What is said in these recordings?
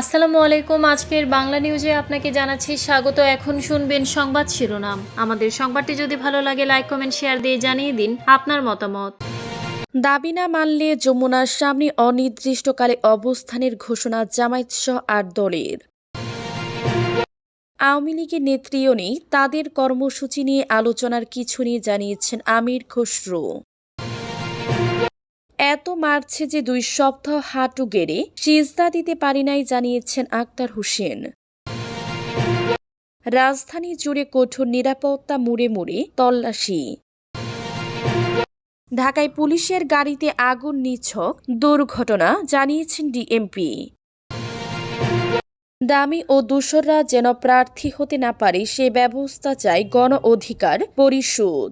আসসালামু আলাইকুম। আজকের বাংলা নিউজে আপনাকে জানাচ্ছি স্বাগত। এখন শুনবেন সংবাদ শিরোনাম। আমাদের সংবাদটি যদি ভালো লাগে, লাইক, কমেন্ট, শেয়ার দিয়ে জানিয়ে দিন আপনার মতামত। দাবি না মানলে যমুনার সামনে অনির্দিষ্টকালে অবস্থানের ঘোষণা জামায়াত সহ আট দলের। আওয়ামী লীগের নেত্রীও নেই, তাদের কর্মসূচি নিয়ে আলোচনার কিছু নিয়ে জানিয়েছেন আমির খসরু। এত মারছে যে দুই সপ্তাহ হাঁটু গেড়ে সিজদা দিতে পারি নাই জানিয়েছেন আক্তার হোসেন। রাজধানী জুড়ে কঠোর নিরাপত্তা মুড়ে মুড়ে তল্লাশি। ঢাকায় পুলিশের গাড়িতে আগুন নিছক দুর্ঘটনা জানিয়েছেন ডিএমপি। দামি ও দূষররা যেন প্রার্থী হতে না পারে সে ব্যবস্থা চায় গণ অধিকার পরিষদ।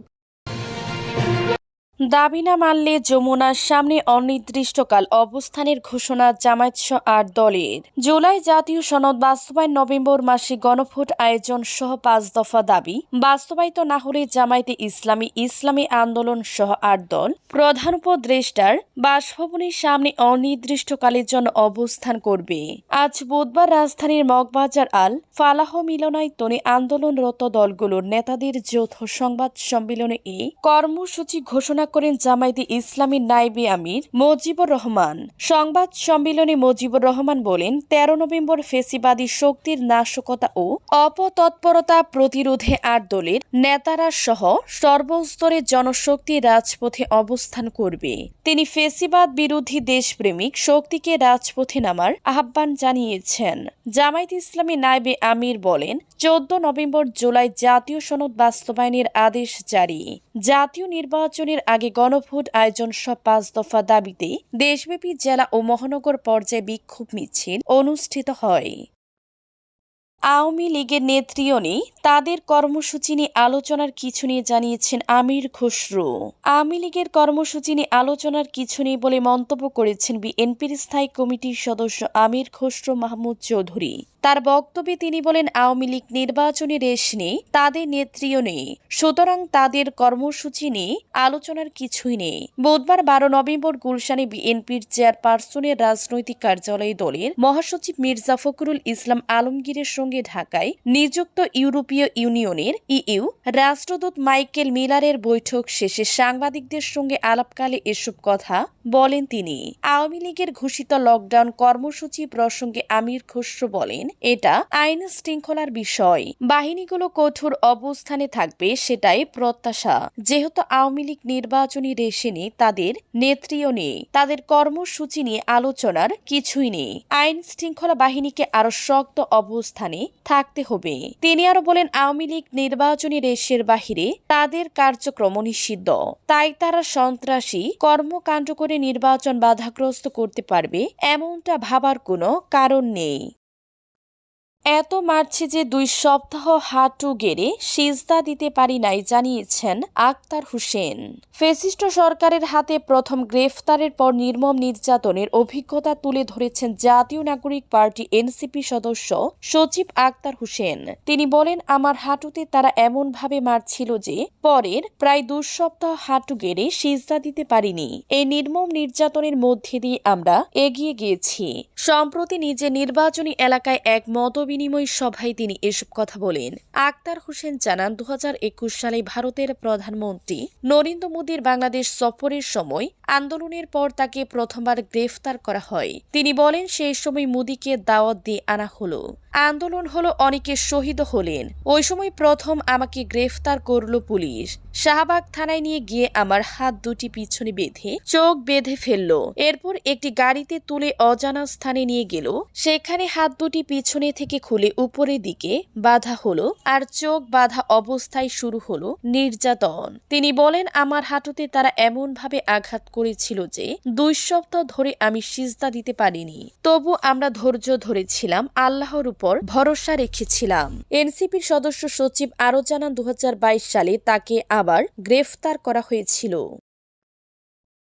দাবি না মানলে যমুনার সামনে অনির্দিষ্টকাল অবস্থানের ঘোষণা জামায়াত আট দলের। জুলাই জাতীয় সনদ বাস্তবায়ন নভেম্বর মাসে গণভোট আয়োজন সহ পাঁচ দফা দাবি। বাস্তবায়িত না হলে জামায়াতে ইসলামী ইসলামী আন্দোলন সহ আট দল। প্রধান উপদেষ্টার বাসভবনের সামনে অনির্দিষ্টকালের জন্য অবস্থান করবে। আজ বুধবার রাজধানীর মগবাজার আল ফালাহ মিলনায়তনে আন্দোলনরত দলগুলোর নেতাদের যৌথ সংবাদ সম্মেলনে এ কর্মসূচি ঘোষণা করেন জামায়াতে ইসলামী নাইবি আমির মজিবুর রহমান। সংবাদ সম্মেলনে মজিবুর রহমান বলেন, তেরো নভেম্বর ফেসিবাদী শক্তির নাশকতা ও অপতৎপরতা প্রতিরোধে আট দলের নেতারা সহ সর্বস্তরের জনশক্তি রাজপথে অবস্থান করবে। তিনি ফেসিবাদ বিরোধী দেশপ্রেমিক শক্তিকে রাজপথে নামার আহ্বান জানিয়েছেন। জামায়াত ইসলামী নাইবে আমির বলেন, চোদ্দ নভেম্বর জুলাই জাতীয় সনদ বাস্তবায়নের আদেশ জারি। জাতীয় নির্বাচনের আগে গণভোট আয়োজন সব পাঁচ দফা দাবিতে দেশব্যাপী জেলা ও মহানগর পর্যায়ে বিক্ষোভ মিছিল অনুষ্ঠিত হয়। আওয়ামী লীগের নেত্রীও নেই, তাদের কর্মসূচি নিয়ে আলোচনার কিছু নিয়ে জানিয়েছেন আমির খসরু। আওয়ামী লীগের কর্মসূচি নিয়ে আলোচনার কিছু নেই বলে মন্তব্য করেছেন বিএনপির স্থায়ী কমিটির সদস্য আমির খসরু মাহমুদ চৌধুরী। তার বক্তব্যে তিনি বলেন, আওয়ামী লীগ নির্বাচনী রেশ নেই, তাদের নেত্রীও নেই, সুতরাং তাদের কর্মসূচি নিয়ে আলোচনার কিছুই নেই। বুধবার বারো নভেম্বর গুলশানে বিএনপির চেয়ারপারসনের রাজনৈতিক কার্যালয়ে দলের মহাসচিব মির্জা ফখরুল ইসলাম আলমগীরের সঙ্গে ঢাকায় নিযুক্ত ইউরোপীয় ইউনিয়নের ইইউ রাষ্ট্রদূত মাইকেল মিলারের বৈঠক শেষে সাংবাদিকদের সঙ্গে আলাপকালে এসব কথা বলেন তিনি। আওয়ামী লীগের ঘোষিত লকডাউন কর্মসূচি প্রসঙ্গে আমির খসরু বলেন, এটা আইন শৃঙ্খলার বিষয়। বাহিনীগুলো কঠোর অবস্থানে থাকবে সেটাই প্রত্যাশা। যেহেতু আওয়ামী লীগ নির্বাচনী রেশে নেই, তাদের নেত্রীও নেই। তাদের কর্মসূচি নিয়ে আলোচনার কিছুই নেই। আইন শৃঙ্খলা বাহিনীকে আরও শক্ত অবস্থানে থাকতে হবে। তিনি আরও বলেন, আওয়ামী লীগ নির্বাচনী রেশের বাহিরে তাদের কার্যক্রম নিষিদ্ধ তাই তারা সন্ত্রাসী, কর্মকাণ্ড করে নির্বাচন বাধাগ্রস্ত করতে পারবে, এমনটা ভাবার কোনো কারণ নেই। এত মারছে যে দুই সপ্তাহ হাঁটু গেড়ে সিজদা দিতে পারি নাই, জানিয়েছেন আক্তার হোসেন। ফেসিস্ট সরকারের হাতে প্রথম গ্রেফতারের পর নির্মম নির্যাতনের অভিজ্ঞতা তুলে ধরেছেন জাতীয় নাগরিক পার্টি এনসিপি সদস্য সচিব আক্তার হোসেন। তিনি বলেন, আমার হাঁটুতে তারা এমনভাবে মারছিল যে পরের প্রায় দু সপ্তাহ হাঁটু গেড়ে সিজদা দিতে পারিনি। এই নির্মম নির্যাতনের মধ্যে দিয়ে আমরা এগিয়ে গিয়েছি। সম্প্রতি নিজে নির্বাচনী এলাকায় এক মত বিনিময় সভায় তিনি এসব কথা বলেন। আক্তার হোসেন জানান দু হাজার একুশ সালে ভারতের প্রধানমন্ত্রী নরেন্দ্র মোদীর বাংলাদেশ সফরের সময় আন্দোলনের পর তাকে প্রথমবার গ্রেফতার করা হয়। তিনি বলেন, সেই সময় মোদীকে দাওয়াত দিয়ে আনা হলো। আন্দোলন হলো অনেকে শহীদ হলেন। ওই সময় প্রথম আমাকে গ্রেফতার করল পুলিশ। শাহবাগ থানায় নিয়ে গিয়ে আমার হাত দুটি পিছনে বেঁধে চোখ বেঁধে ফেলল। এরপর একটি গাড়িতে তুলে অজানা স্থানে নিয়ে গেল। সেখানে হাত দুটি পিছনে থেকে খুলে উপরের দিকে বাধা হলো আর চোখ বাধা অবস্থায় শুরু হলো নির্যাতন। তিনি বলেন, আমার হাঁটুতে তারা এমন ভাবে আঘাত করেছিল যে দুই সপ্তাহ ধরে আমি সিজদা দিতে পারিনি। তবু আমরা ধৈর্য ধরেছিলাম আল্লাহর উপর। ভরসা রেখেছিলাম। এনসিপির সদস্য সচিব আরও জানান দু হাজার বাইশ সালে তাকে আবার গ্রেফতার করা হয়েছিল।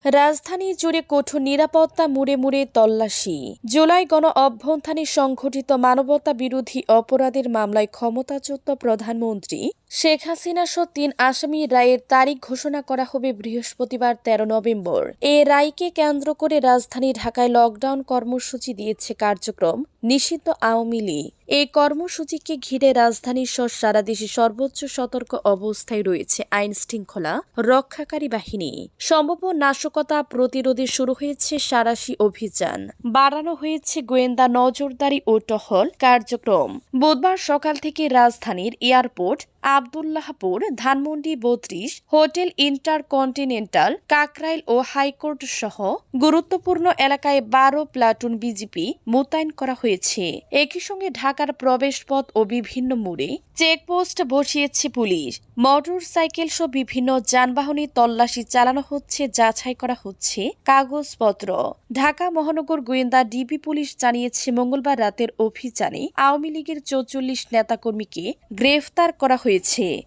রাজধানী জুড়ে কঠোর নিরাপত্তা মুড়ে মুড়ে তল্লাশি। জুলাই গণ অভ্যন্থানে সংঘটিত মানবতা বিরোধী অপরাধের মামলায় ক্ষমতাচ্যুত প্রধানমন্ত্রী শেখ হাসিনা সহ তিন আসামি রায়ের তারিখ ঘোষণা করা হবে বৃহস্পতিবার তেরো নভেম্বর। এ রায়কে কেন্দ্র করে রাজধানী ঢাকায় লকডাউন কর্মসূচি দিয়েছে কার্যক্রম। নিষিদ্ধ আওয়ামী লীগ। এই কর্মসূচিকে ঘিরে রাজধানীর সহ সারা দেশে সর্বোচ্চ সতর্ক অবস্থায় রয়েছে আইন শৃঙ্খলা রক্ষাকারী বাহিনী। সম্ভব নাশকতা প্রতিরোধে শুরু হয়েছে সারাশি অভিযান। বাড়ানো হয়েছে গোয়েন্দা নজরদারি ও টহল কার্যক্রম। বুধবার সকাল থেকে রাজধানীর এয়ারপোর্ট আবদুল্লাহপুর, ধানমন্ডি বত্রিশ, হোটেল ইন্টারকন্টিনেন্টাল, কাকরাইল ও হাইকোর্ট সহ গুরুত্বপূর্ণ এলাকায় বারো প্লাটুন বিজিপি মোতায়েন করা হয়েছে। একই সঙ্গে ঢাকার প্রবেশপথ ও বিভিন্ন মোড়ে চেকপোস্ট বসিয়েছে পুলিশ। মোটর সাইকেল সহ বিভিন্ন যানবাহনে তল্লাশি চালানো হচ্ছে, যাচাই করা হচ্ছে কাগজপত্র। ঢাকা মহানগর গোয়েন্দা ডিবি পুলিশ জানিয়েছে, মঙ্গলবার রাতের অভিযানে আওয়ামী লীগের চৌচল্লিশ নেতাকর্মীকে গ্রেফতার করা হয়েছে।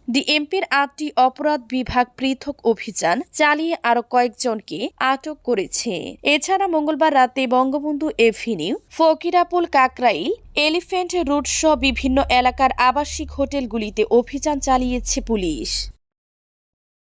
ডিএমপির আটটি অপরাধ বিভাগ পৃথক অভিযান চালিয়ে আরও কয়েকজনকে আটক করেছে। এছাড়া মঙ্গলবার রাতে Bangabandhu avenue, Fakirapool Kakrail, elephant road সহ বিভিন্ন এলাকার আবাসিক হোটেলগুলিতে অভিযান চালিয়েছে পুলিশ।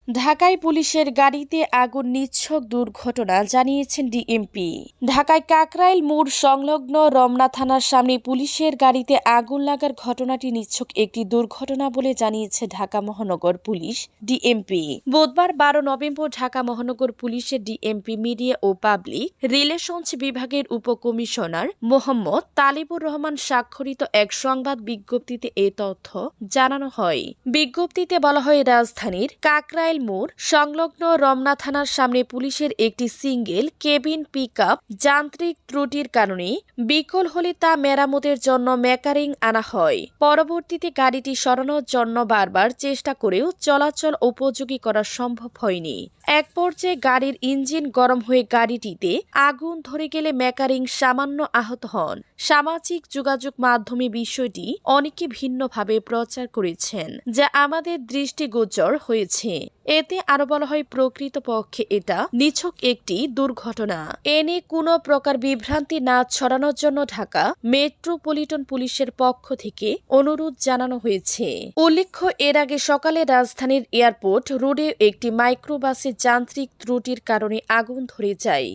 ঢাকায় পুলিশের গাড়িতে আগুন, নিচ্ছক দুর্ঘটনা, জানিয়েছেন ডিএমপি। ঢাকায় কাকরাইল মোড় সংলগ্ন রমনা থানার সামনে পুলিশের গাড়িতে আগুন লাগার ঘটনাটি নিচ্ছক একটি দুর্ঘটনা বলে জানিয়েছে ঢাকা মহানগর পুলিশ ডিএমপি। বুধবার বারো নভেম্বর ঢাকা মহানগর পুলিশের ডিএমপি, মিডিয়া ও পাবলিক রিলেশনস বিভাগের উপকমিশনার মোহাম্মদ তালিবুর রহমান স্বাক্ষরিত এক সংবাদ বিজ্ঞপ্তিতে এ তথ্য জানানো হয়। বিজ্ঞপ্তিতে বলা হয়, রাজধানীর কাকরাইল মোড়, সংলগ্ন রমনা থানার সামনে পুলিশের একটি সিঙ্গেল কেবিন পিক যান্ত্রিক ত্রুটির কারণে বিকল হলে তা মেরামতের জন্য মেকারিং আনা হয়। পরবর্তীতে গাড়িটি সরানোর জন্য বারবার চেষ্টা করেও চলাচল উপযোগী করা সম্ভব হয়নি। এক পর্যায়ে গাড়ির ইঞ্জিন গরম হয়ে গাড়িটিতে আগুন ধরে গেলে মেকারিং সামান্য আহত হন। সামাজিক যোগাযোগ মাধ্যমে বিষয়টি অনেকে ভিন্নভাবে প্রচার করেছেন, যা আমাদের দৃষ্টিগোচর হয়েছে। এতে আরও বলা হয় প্রকৃত পক্ষে এটা নিছক একটি দুর্ঘটনা। এ নিয়ে কোনো প্রকার বিভ্রান্তি না ছড়ানোর জন্য ঢাকা মেট্রোপলিটন পুলিশের পক্ষ থেকে অনুরোধ জানানো হয়েছে। উল্লেখ্য, এর আগে সকালে রাজধানীর এয়ারপোর্ট রোডে একটি মাইক্রোবাসে যান্ত্রিক ত্রুটির কারণে আগুন ধরে যায়।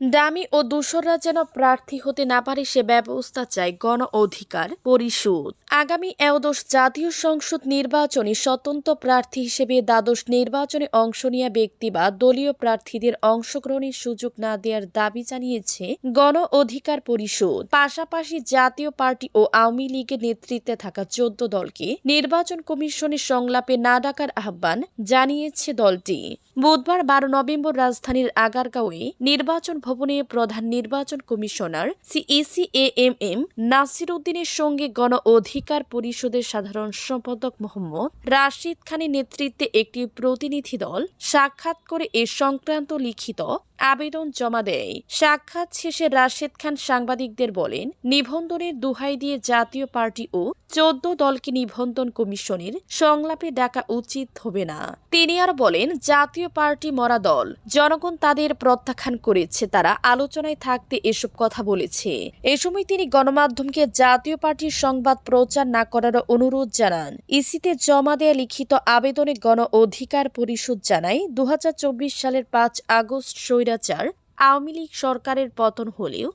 দামি ও দূষররা যেন প্রার্থী হতে না পারে সে ব্যবস্থা চায় গণ অধিকার পরিষদ। আগামী একাদশ জাতীয় সংসদ নির্বাচনে স্বতন্ত্র প্রার্থী হিসেবে দ্বাদশ নির্বাচনে অংশ নেওয়া ব্যক্তি বা দলীয় প্রার্থীদের অংশগ্রহণের সুযোগ না দেওয়ার দাবি জানিয়েছে গণ অধিকার পরিষদ। পাশাপাশি জাতীয় পার্টি ও আওয়ামী লীগের নেতৃত্বে থাকা চোদ্দ দলকে নির্বাচন কমিশনের সংলাপে না ডাকার আহ্বান জানিয়েছে দলটি। বুধবার বারো নভেম্বর রাজধানীর আগারগাঁওয়ে নির্বাচন ভবনে প্রধান নির্বাচন commissioner CEC A M M Nasir উদ্দিনের সঙ্গে গণ অধিকার পরিষদের সাধারণ সম্পাদক মোহাম্মদ রাশিদ খানের নেতৃত্বে একটি প্রতিনিধি দল সাক্ষাৎ করে এ সংক্রান্ত লিখিত আবেদন জমা দেয়। সাক্ষাৎ শেষে রাশেদ খান সাংবাদিকদের বলেন নিবন্ধনের দুহাই দিয়ে জাতীয় পার্টি ও চোদ্দ দলকে নিবন্ধন কমিশনের সংলাপে ডাকা উচিত হবে না। তিনি আর বলেন, জাতীয় পার্টি মরা দল, জনগণ তাদের প্রত্যাখ্যান করেছে, তারা আলোচনায় থাকতে এসব কথা বলেছে। এ সময় তিনি গণমাধ্যমকে জাতীয় পার্টির সংবাদ প্রচার না করার অনুরোধ জানান। ইসিতে জমা দেয়া লিখিত আবেদনে গণ অধিকার পরিষদ জানায়, দু হাজার চব্বিশ সালের পাঁচ আগস্ট স্বৈরাচার আওয়ামী লীগ সরকারের পতন হলেও